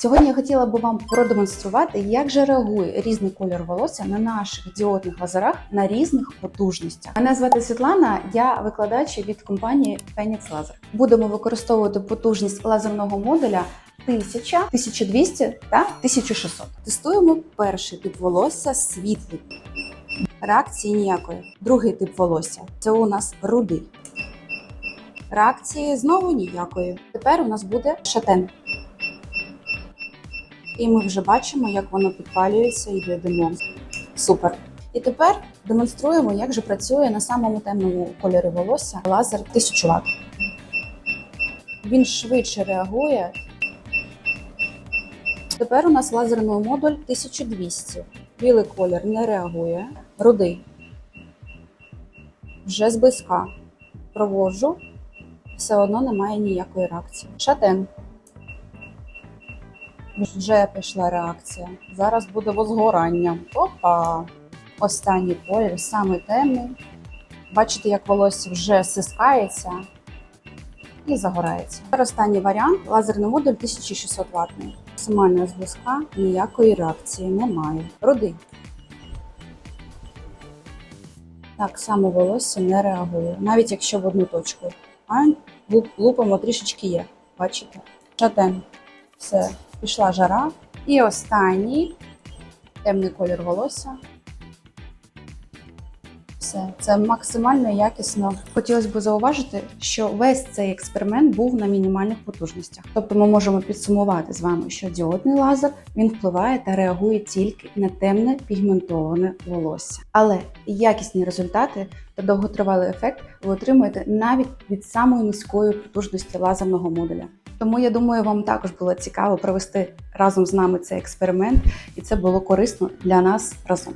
Сьогодні я хотіла би вам продемонструвати, як же реагує різний колір волосся на наших діодних лазерах на різних потужностях. Мене звати Світлана, я викладач від компанії Phoenix Laser. Будемо використовувати потужність лазерного модуля 1000, 1200 та 1600. Тестуємо перший тип волосся світлий. Реакції ніякої. Другий тип волосся це у нас рудий. Реакції знову ніякої. Тепер у нас буде шатен. І ми вже бачимо, як воно підпалюється і димом. Супер. І тепер демонструємо, як же працює на самому темному кольорі волосся лазер 1000 Вт. Він швидше реагує. Тепер у нас лазерний модуль 1200. Білий колір не реагує. Рудий. Вже зблизька. Проводжу. Все одно немає ніякої реакції. Шатен. Вже пішла реакція. Зараз буде возгорання. Опа! Останній колір, самий темний. Бачите, як волосся вже стискається і загорається. Останній варіант лазерний модуль 1600 ватний. Максимально зблизька, ніякої реакції немає. Рудий. Так само волосся не реагує, навіть якщо в одну точку. А луп, лупимо трішечки є. Бачите? Шатен. Все, пішла жара. І останній темний колір волосся. Все, це максимально якісно. Хотілося б зауважити, що весь цей експеримент був на мінімальних потужностях. Тобто ми можемо підсумувати з вами, що діодний лазер він впливає та реагує тільки на темне пігментоване волосся. Але якісні результати та довготривалий ефект ви отримуєте навіть від самої низької потужності лазерного модуля. Тому я думаю, вам також було цікаво провести разом з нами цей експеримент, і це було корисно для нас разом.